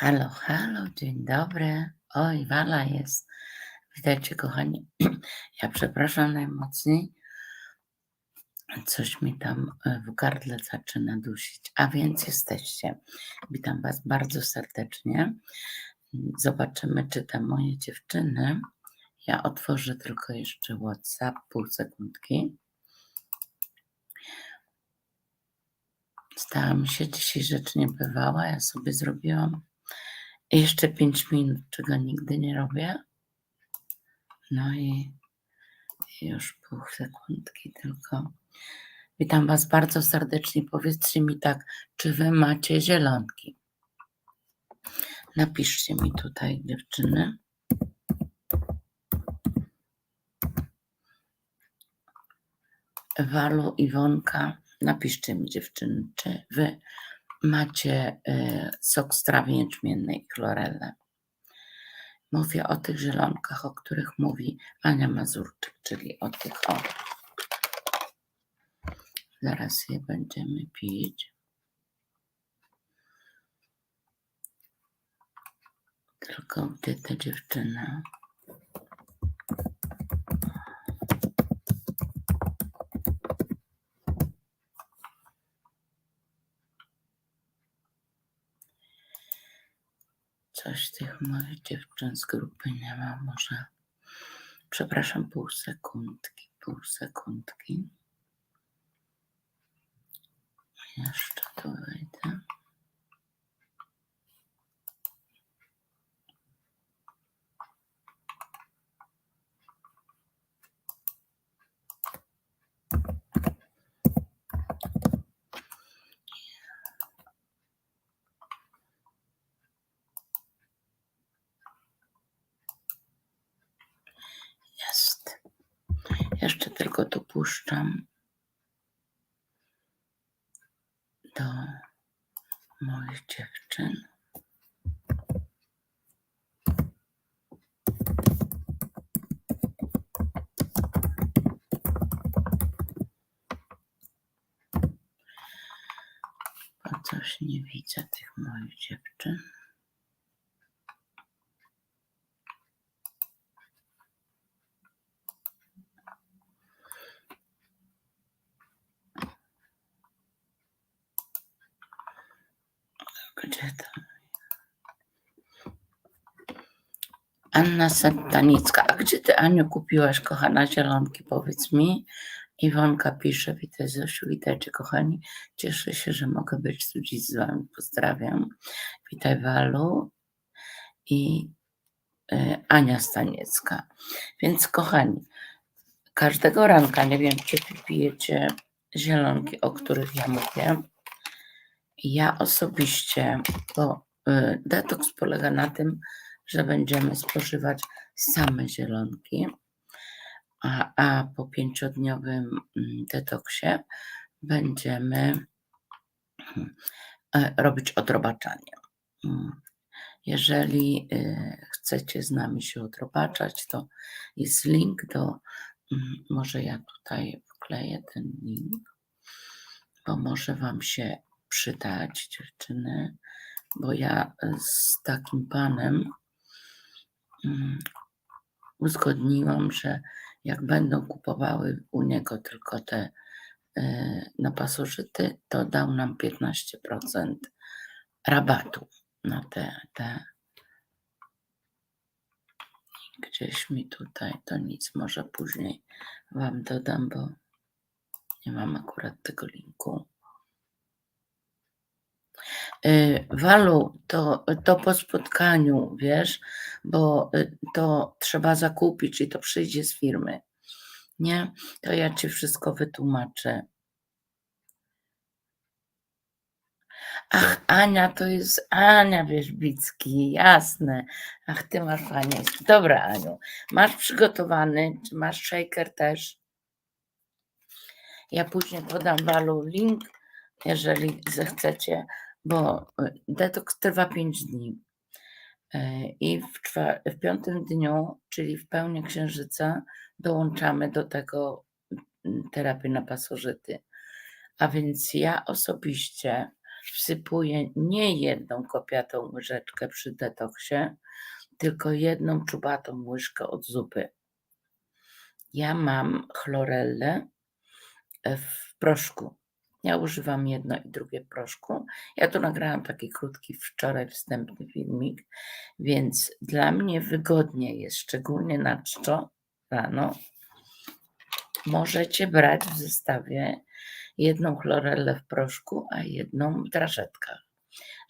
Halo, halo, dzień dobry. Oj, Wala jest. Witajcie, kochani. Ja przepraszam najmocniej. Coś mi tam e, w gardle zaczyna dusić. A więc jesteście. Witam Was bardzo serdecznie. Zobaczymy, czy te moje dziewczyny. Ja otworzę tylko jeszcze WhatsApp, pół sekundki. Stała się dzisiaj rzecz niebywała. Ja sobie zrobiłam jeszcze 5 minut, czego nigdy nie robię. No i już pół sekundki tylko. Witam Was bardzo serdecznie. Powiedzcie mi tak, czy Wy macie zielonki? Napiszcie mi tutaj, dziewczyny. Walu, Iwonka, napiszcie mi dziewczyny, czy Wy macie y, sok z trawy jęczmiennej i chlorellę. Mówię o tych zielonkach, o których mówi Ania Mazurczyk, czyli o tych o. Zaraz je będziemy pić. Tylko gdzie te dziewczyny? Coś tych moich dziewczyn z grupy nie ma. Może. Przepraszam, pół sekundki. Pół sekundki. Jeszcze tu wejdę. Jest. Jeszcze tylko dopuszczam do moich dziewczyn. Bo coś nie widzę tych moich dziewczyn. To? Anna Sentanicka. A gdzie ty, Aniu, kupiłaś, kochana, zielonki? Powiedz mi. Iwonka pisze, witaj Zosiu, witajcie kochani. Cieszę się, że mogę być tu dziś z wami. Pozdrawiam. Witaj Walu i y, Ania Staniecka. Więc kochani, każdego ranka, nie wiem, czy pijecie zielonki, o których ja mówię. Ja osobiście, bo y, detoks polega na tym, że będziemy spożywać same zielonki, a, a po pięciodniowym mm, detoksie będziemy mm, e, robić odrobaczanie. Mm. Jeżeli y, chcecie z nami się odrobaczać, to jest link do, mm, może ja tutaj wkleję ten link, bo może Wam się przydać, dziewczyny, bo ja z takim panem mm, uzgodniłam, że jak będą kupowały u niego tylko te y, na pasożyty, to dał nam 15% rabatu na te, te. Gdzieś mi tutaj to nic, może później Wam dodam, bo nie mam akurat tego linku. Y, Walu, to, to po spotkaniu, wiesz, bo y, to trzeba zakupić i to przyjdzie z firmy. Nie? To ja ci wszystko wytłumaczę. Ach, Ania, to jest Ania Wierzbicki, jasne. Ach, ty masz Anię. Dobra, Aniu, masz przygotowany, czy masz shaker też? Ja później podam Walu link, jeżeli zechcecie bo e, detoks trwa 5 dni. E, I w, czwa- w piątym dniu, czyli w pełni księżyca, dołączamy do tego mm, terapię na pasożyty. A więc ja osobiście wsypuję nie jedną kopiatą łyżeczkę przy detoksie, tylko jedną czubatą łyżkę od zupy. Ja mam chlorellę e, w proszku. Ja używam jedno i drugie proszku. Ja tu nagrałam taki krótki wczoraj wstępny filmik, więc dla mnie wygodnie jest, szczególnie na czczo rano. Możecie brać w zestawie jedną chlorellę w proszku, a jedną w drażetkach.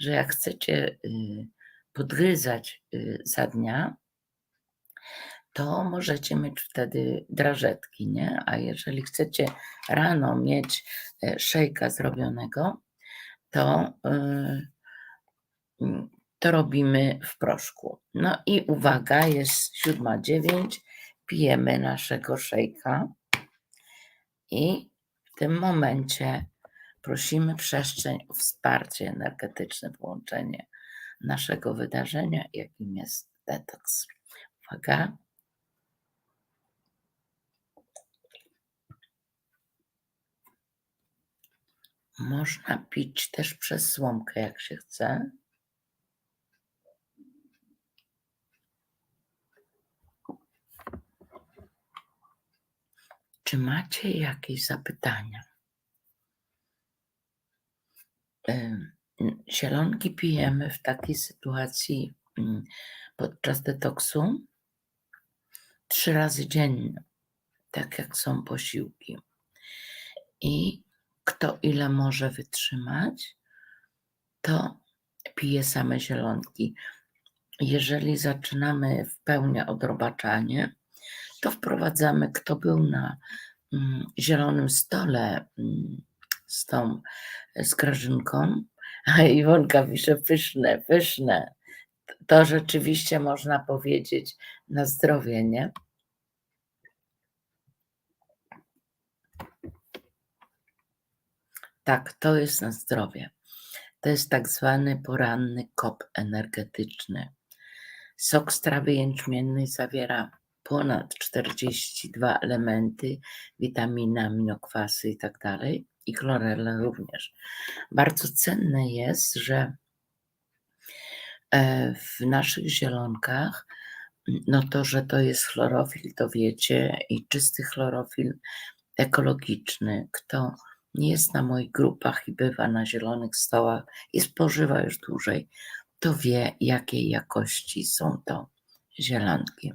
Że jak chcecie y, podgryzać y, za dnia, to możecie mieć wtedy drażetki, nie? A jeżeli chcecie rano mieć e, szejka zrobionego, to, y, mm, to robimy w proszku. No i uwaga, jest 7.09, pijemy naszego szejka i w tym momencie prosimy przestrzeń o wsparcie energetyczne, połączenie naszego wydarzenia, jakim jest detoks. Uwaga. Można pić też przez słomkę, jak się chce. Czy macie jakieś zapytania? Zielonki pijemy w takiej sytuacji mm, podczas detoksu trzy razy dziennie, tak jak są posiłki. I kto ile może wytrzymać, to pije same zielonki. Jeżeli zaczynamy w pełni odrobaczanie, to wprowadzamy, kto był na mm, zielonym stole mm, z tą z Grażynką, a Iwonka pisze pyszne, pyszne. To rzeczywiście można powiedzieć na zdrowie, nie? Tak, to jest na zdrowie. To jest tak zwany poranny kop energetyczny. Sok z trawy jęczmiennej zawiera ponad 42 elementy, witaminy, aminokwasy tak dalej, i chlorella również. Bardzo cenne jest, że e, w naszych zielonkach, no to, że to jest chlorofil, to wiecie, i czysty chlorofil ekologiczny. Kto nie jest na moich grupach i bywa na zielonych stołach i spożywa już dłużej, to wie, jakiej jakości są to zielonki.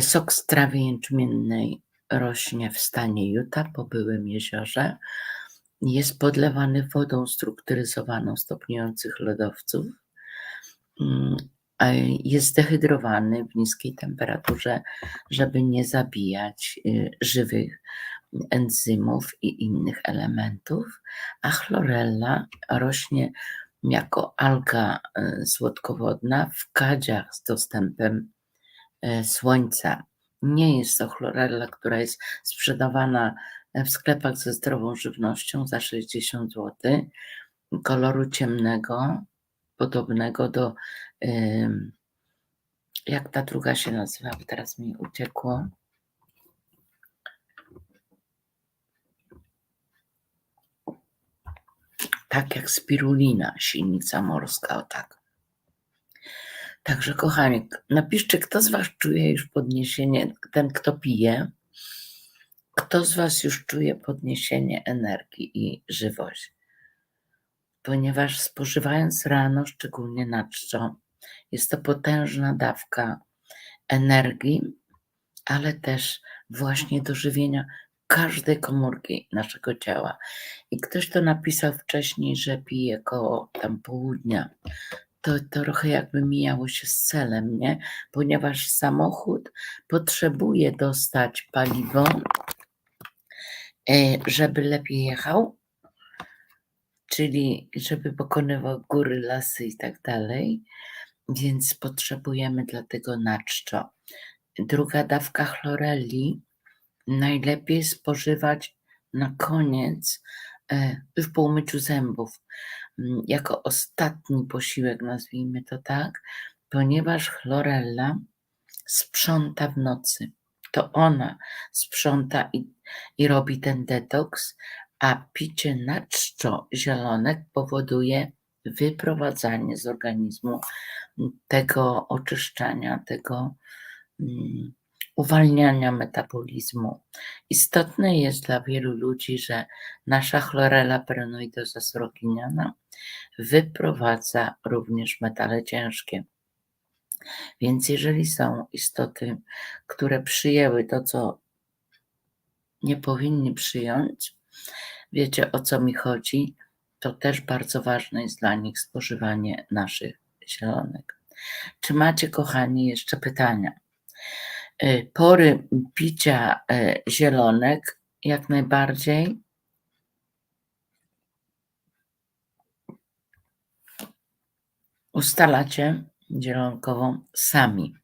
Sok z trawy jęczmiennej rośnie w stanie Utah po byłym jeziorze. Jest podlewany wodą strukturyzowaną stopniujących lodowców. Mm, jest dehydrowany w niskiej temperaturze, żeby nie zabijać y, żywych enzymów i innych elementów, a chlorella rośnie jako alga y, słodkowodna w kadziach z dostępem y, słońca. Nie jest to chlorella, która jest sprzedawana w sklepach ze zdrową żywnością za 60 zł, koloru ciemnego, podobnego do, jak ta druga się nazywa, teraz mi uciekło. Tak jak spirulina, silnica morska, o tak. Także kochani, napiszcie, kto z Was czuje już podniesienie, ten kto pije, kto z Was już czuje podniesienie energii i żywość. Ponieważ spożywając rano, szczególnie na czczo, jest to potężna dawka energii, ale też właśnie do żywienia każdej komórki naszego ciała. I ktoś to napisał wcześniej, że pije koło tam południa to trochę jakby mijało się z celem, nie? Ponieważ samochód potrzebuje dostać paliwo, e, żeby lepiej jechał, czyli żeby pokonywał góry, lasy i tak dalej, więc potrzebujemy dlatego naczczo. Druga dawka chloreli najlepiej spożywać na koniec e, w półmyciu zębów. Mm, jako ostatni posiłek, nazwijmy to tak, ponieważ chlorella sprząta w nocy. To ona sprząta i, i robi ten detoks, a picie na czczo zielonek powoduje wyprowadzanie z organizmu tego oczyszczania, tego mm, uwalniania metabolizmu. Istotne jest dla wielu ludzi, że nasza chlorela peronoidosa sroginiana wyprowadza również metale ciężkie. Więc jeżeli są istoty, które przyjęły to, co nie powinni przyjąć, wiecie o co mi chodzi, to też bardzo ważne jest dla nich spożywanie naszych zielonek. Czy macie, kochani, jeszcze pytania? Y, Pory picia y, zielonek jak najbardziej. Ustalacie zielonkową sami.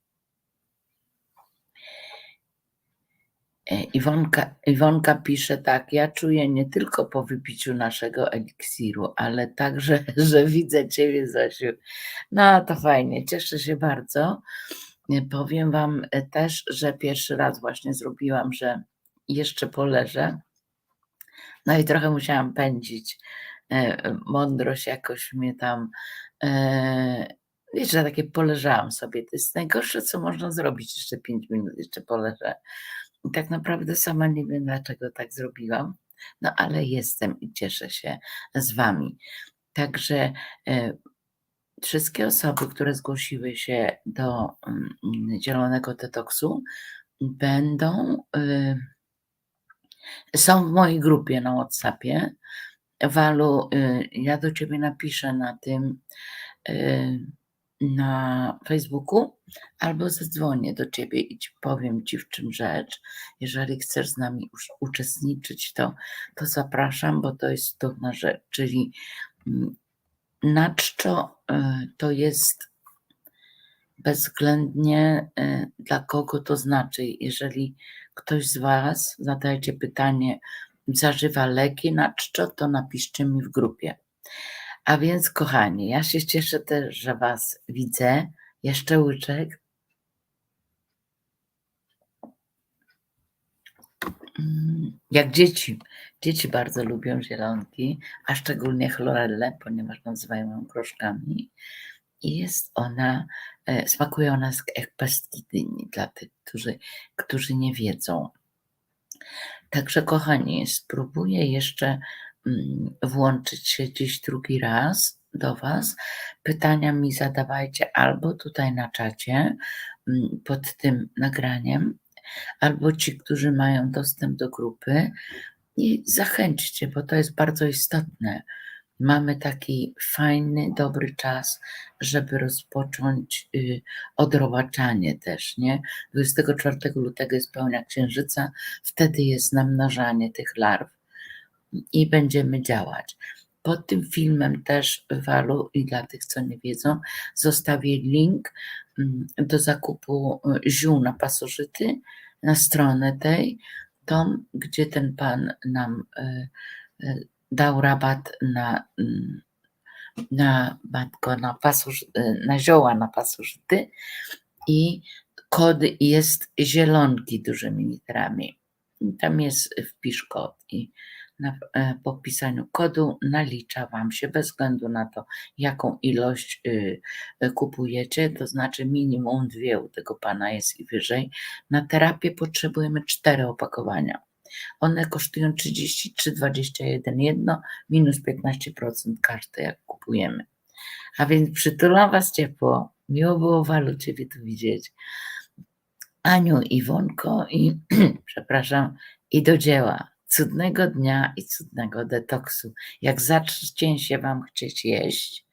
E, Iwonka, Iwonka pisze tak, ja czuję nie tylko po wypiciu naszego eliksiru, ale także, że widzę Ciebie, Zosiu. No to fajnie, cieszę się bardzo. E, Powiem Wam e, też, że pierwszy raz właśnie zrobiłam, że jeszcze poleżę. No i trochę musiałam pędzić. Mądrość jakoś mnie tam, że takie poleżałam sobie. To jest najgorsze, co można zrobić. Jeszcze pięć minut, jeszcze poleżę. I tak naprawdę sama nie wiem, dlaczego tak zrobiłam, no ale jestem i cieszę się z Wami. Także e, wszystkie osoby, które zgłosiły się do mm, Zielonego Detoksu, będą, y, są w mojej grupie na WhatsAppie. Walu, y, ja do Ciebie napiszę na tym, y, na Facebooku, albo zadzwonię do Ciebie i ci powiem Ci w czym rzecz. Jeżeli chcesz z nami uczestniczyć, to, to zapraszam, bo to jest trudna rzecz, czyli mm, na czczo y, to jest bezwzględnie y, dla kogo to znaczy. Jeżeli ktoś z Was, zadajcie pytanie, zażywa leki na czczo, to napiszcie mi w grupie. A więc, kochani, ja się cieszę też, że Was widzę. Jeszcze łyczek. Jak dzieci. Dzieci bardzo lubią zielonki, a szczególnie chlorellę, ponieważ nazywają ją kroszkami. I jest ona, e, smakuje ona jak pestki dyni dla tych, którzy, którzy nie wiedzą. Także, kochani, spróbuję jeszcze mm, włączyć się dziś drugi raz do Was. Pytania mi zadawajcie albo tutaj na czacie mm, pod tym nagraniem, albo ci, którzy mają dostęp do grupy i zachęćcie, bo to jest bardzo istotne. Mamy taki fajny, dobry czas, żeby rozpocząć y, odrobaczanie też, nie? 24 lutego jest pełnia księżyca, wtedy jest namnażanie tych larw i będziemy działać. Pod tym filmem też Walu i dla tych, co nie wiedzą, zostawię link do zakupu y, ziół na pasożyty na stronę tej, tą, gdzie ten pan nam y, y, dał rabat na, mm, na matko, na, pasoż, na zioła na pasożyty i kod jest zielonki dużymi literami. Tam jest wpisz kod i na, e, po wpisaniu kodu nalicza Wam się bez względu na to, jaką ilość y, y, kupujecie, to znaczy minimum dwie u tego pana jest i wyżej. Na terapię potrzebujemy cztery opakowania. One kosztują 33,21 jedno, minus 15% każde, jak kupujemy. A więc przytulam Was ciepło. Miło było Walu Ciebie tu widzieć. Aniu, Iwonko i przepraszam, i do dzieła. Cudnego dnia i cudnego detoksu. Jak zacznie się Wam chcieć jeść,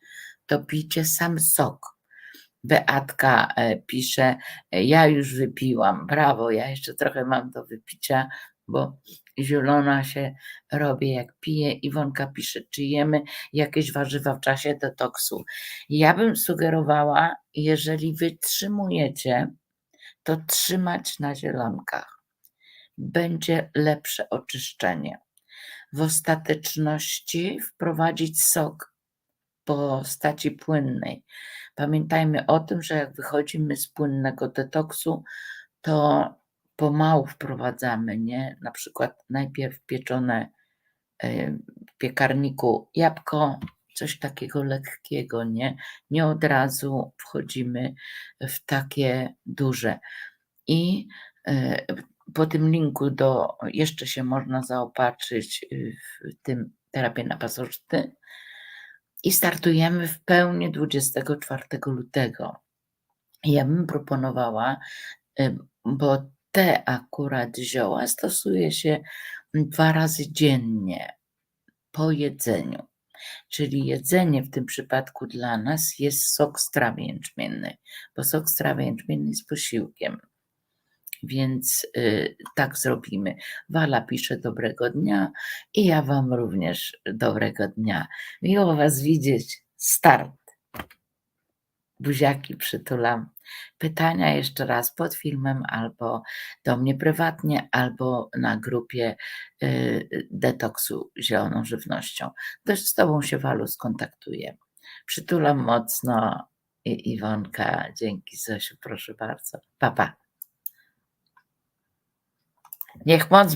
to pijcie sam sok. Beatka e, pisze, e, ja już wypiłam, brawo, ja jeszcze trochę mam do wypicia, bo zielona się robię jak piję. Iwonka pisze, czy jemy jakieś warzywa w czasie detoksu. Ja bym sugerowała, jeżeli wytrzymujecie, to trzymać na zielonkach. Będzie lepsze oczyszczenie. W ostateczności wprowadzić sok postaci płynnej. Pamiętajmy o tym, że jak wychodzimy z płynnego detoksu, to pomału wprowadzamy, nie? Na przykład najpierw pieczone y, w piekarniku jabłko, coś takiego lekkiego, nie? Nie od razu wchodzimy w takie duże. I y, po tym linku do jeszcze się można zaopatrzyć y, w tym terapię na pasożyty i startujemy w pełni 24 lutego. Ja bym proponowała, y, bo te akurat zioła stosuje się dwa razy dziennie po jedzeniu. Czyli jedzenie w tym przypadku dla nas jest sok z trawy jęczmiennej, bo sok z trawy jęczmiennej jest posiłkiem. Więc y, tak zrobimy. Wala pisze dobrego dnia i ja Wam również dobrego dnia. Miło Was widzieć. Start. Buziaki przytulam. Pytania jeszcze raz pod filmem albo do mnie prywatnie, albo na grupie y, detoksu zieloną żywnością. Też z Tobą się Walu skontaktuję. Przytulam mocno i Iwonka. Dzięki Zosiu, proszę bardzo. Pa, pa. Niech moc